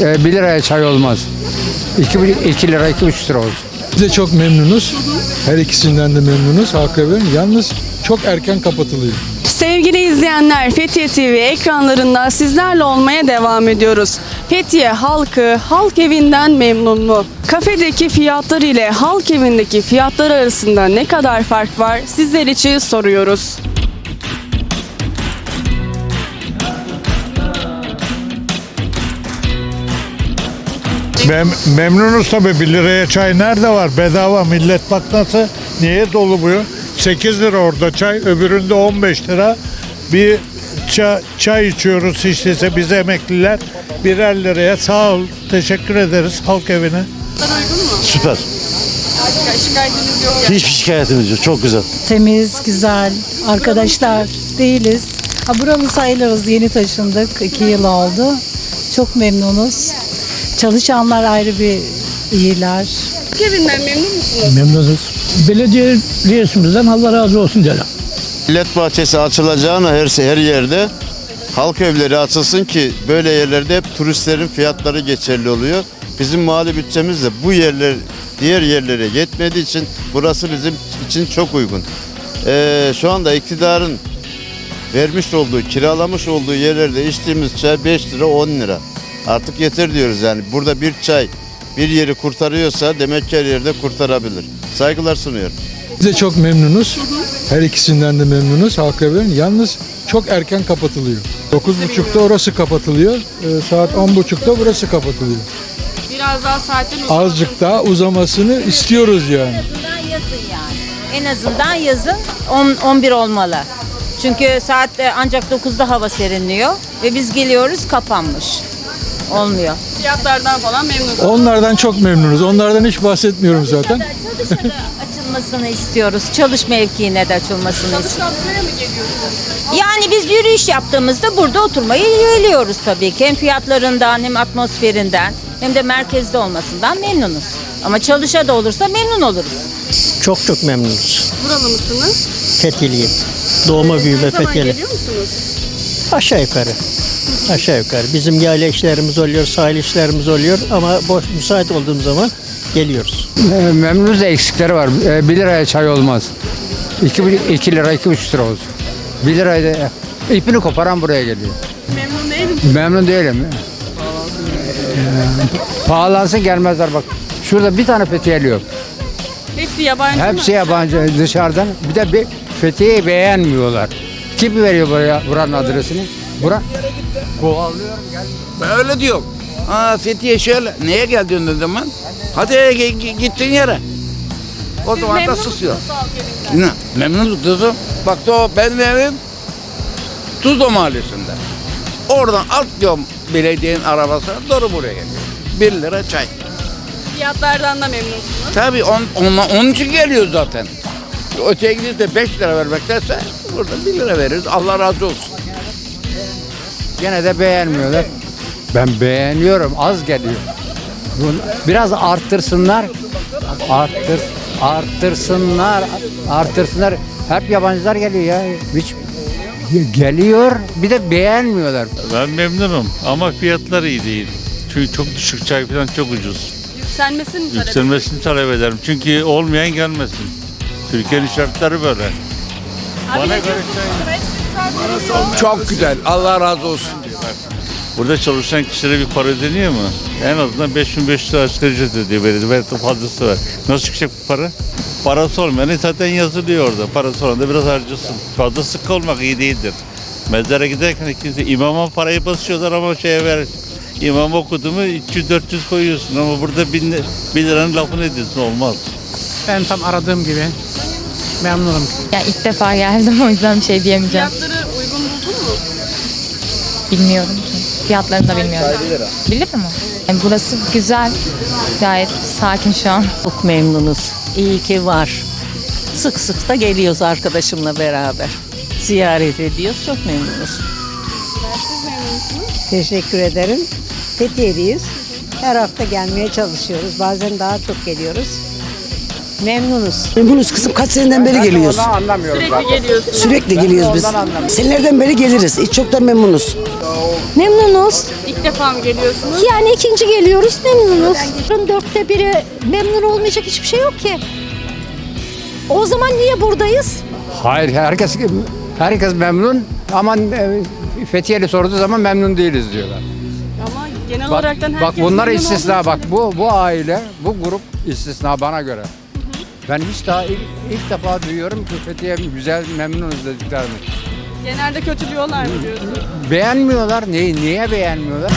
E, 1 liraya çay olmaz. 2, 2 lira, 2,5 lira olsun. Biz de çok memnunuz. Her ikisinden de memnunuz. Halk evleri. Yalnız çok erken kapatılıyor. Sevgili izleyenler, Fethiye TV ekranlarında sizlerle olmaya devam ediyoruz. Fethiye halkı halk evinden memnun mu? Kafedeki fiyatlar ile halk evindeki fiyatlar arasında ne kadar fark var? Sizler için soruyoruz. Mem memnunuz tabii 1 liraya çay nerede var? Bedava millet bak nasıl niye dolu bu? 8 lira orada çay öbüründe 15 lira. Bir çay, çay içiyoruz hiç değilse biz emekliler birer liraya sağ ol teşekkür ederiz halk evine. Süper. Şikayetiniz yok. Hiçbir şikayetimiz yok. Çok güzel. Temiz, güzel. Arkadaşlar değiliz. Ha buralı sayılırız. Yeni taşındık. iki yıl oldu. Çok memnunuz. Çalışanlar ayrı bir iyiler. Halk evinden memnun musunuz? Memnunuz. Belediye reisimizden Allah razı olsun derim. Millet bahçesi açılacağına her, her yerde halk evleri açılsın ki böyle yerlerde hep turistlerin fiyatları geçerli oluyor. Bizim mali bütçemiz de bu yerler diğer yerlere yetmediği için burası bizim için çok uygun. Ee, şu anda iktidarın vermiş olduğu, kiralamış olduğu yerlerde içtiğimiz çay 5 lira 10 lira. Artık yeter diyoruz yani. Burada bir çay bir yeri kurtarıyorsa demek ki her yerde kurtarabilir. Saygılar sunuyorum. Biz de çok memnunuz. Her ikisinden de memnunuz. Halk evleri. Yalnız çok erken kapatılıyor. 9.30'da orası kapatılıyor. Ee, Saat 10.30'da burası kapatılıyor. Biraz daha saatten Azıcık daha uzamasını istiyoruz yani. azından yazın yani. En azından yazın 10 11 olmalı. Çünkü saat e, ancak 9'da hava serinliyor ve biz geliyoruz kapanmış. Olmuyor. Fiyatlardan falan memnunuz. Onlardan çok memnunuz. Onlardan hiç bahsetmiyorum zaten. Çalışa da açılmasını istiyoruz. Çalış mevkiine de açılmasını istiyoruz. Çalışan mı geliyorsunuz? Yani biz yürüyüş yaptığımızda burada oturmayı yeğliyoruz tabii ki. Hem fiyatlarından hem atmosferinden hem de merkezde olmasından memnunuz. Ama çalışa da olursa memnun oluruz. Çok çok memnunuz. Buralı mısınız? Fethiye'liyim. Doğma büyüme Ne zaman Fethiye'li. geliyor musunuz? Aşağı yukarı. Aşağı yukarı. Bizim yayla işlerimiz oluyor, sahil işlerimiz oluyor ama boş müsait olduğum zaman geliyoruz. E, memnunuz da eksikleri var. E, 1 liraya çay olmaz. 2, 2 lira, 2,5 lira olsun. 1 liraya da ipini koparan buraya geliyor. Memnun değil misiniz? Memnun değilim. E, pahalansın gelmezler bak. Şurada bir tane Fethiyeli yok. Hepsi yabancı mı? Hepsi yabancı dışarıdan. Bir de bir Fethiye'yi beğenmiyorlar. Kim veriyor buraya buranın adresini? Bura kovalıyorum gel. Ben öyle diyorum. Aa Fethiye şöyle. Neye geldin o zaman? Hadi gittin yere. O Siz zaman da memnun susuyor. musunuz halk? Ne? Memnunum kızım. Bak o benim evim Tuzla Mahallesi'nde. Oradan atlıyorum belediyenin arabasına doğru buraya geliyor. Bir lira çay. Fiyatlardan da memnunsunuz. Tabii on, onla- onun için geliyor zaten. Öteye gidip de 5 lira vermektense burada 1 lira veririz. Allah razı olsun. Gene de beğenmiyorlar. Ben beğeniyorum. Az geliyor. Biraz arttırsınlar. Arttır, arttırsınlar, arttırsınlar. Hep yabancılar geliyor ya. Hiç geliyor. Bir de beğenmiyorlar. Ben memnunum ama fiyatlar iyi değil. Çünkü çok düşük çay falan çok ucuz. Yükselmesini mi talep Yükselmesini talep ederim. Çünkü olmayan gelmesin. Türkiye'nin şartları böyle. Abi Bana ne göre? Hepsi yükseltiliyor. Çok güzel. Allah razı olsun. Burada çalışan kişilere bir para ödeniyor mu? En azından 5500 lira asgari ücret ödüyor belediye. Belki de fazlası var. Nasıl çıkacak bu para? Parası olmayan zaten yazılıyor orada. Parası olan da biraz harcasın. Fazla sık olmak iyi değildir. Mezara giderken kimse imama parayı basıyorlar ama şeye ver. İmam okudu mu 300-400 koyuyorsun ama burada 1000 li- bir liranın lafını ediyorsun olmaz. Ben tam aradığım gibi memnunum. Ya ilk defa geldim o yüzden bir şey diyemeyeceğim. Fiyatları? Bilmiyorum ki. Fiyatlarını da bilmiyorum. 1 lira mı? Yani burası güzel. Gayet sakin şu an. Çok memnunuz. İyi ki var. Sık sık da geliyoruz arkadaşımla beraber. Ziyaret ediyoruz. Çok memnunuz. Teşekkür ederim. Fethiye'liyiz. Her hafta gelmeye çalışıyoruz. Bazen daha çok geliyoruz. Memnunuz. Memnunuz kızım kaç seneden beri geliyoruz. anlamıyorum Sürekli geliyorsunuz. Sürekli geliyoruz biz. Senelerden beri geliriz. Hiç çoktan memnunuz. Memnunuz. İlk defa mı geliyorsunuz? Yani ikinci geliyoruz memnunuz. Dörtte biri memnun olmayacak hiçbir şey yok ki. O zaman niye buradayız? Hayır herkes herkes memnun ama e, Fethiye'li sorduğu zaman memnun değiliz diyorlar. Ama genel Bak, olaraktan herkes bak bunlar memnun istisna olduğu bak için- bu bu aile bu grup istisna bana göre. Ben hiç daha ilk, ilk defa duyuyorum ki Fethiye güzel memnunuz dediklerini. Genelde kötü diyorlar mı diyorsunuz? Beğenmiyorlar. Neyi, niye beğenmiyorlar?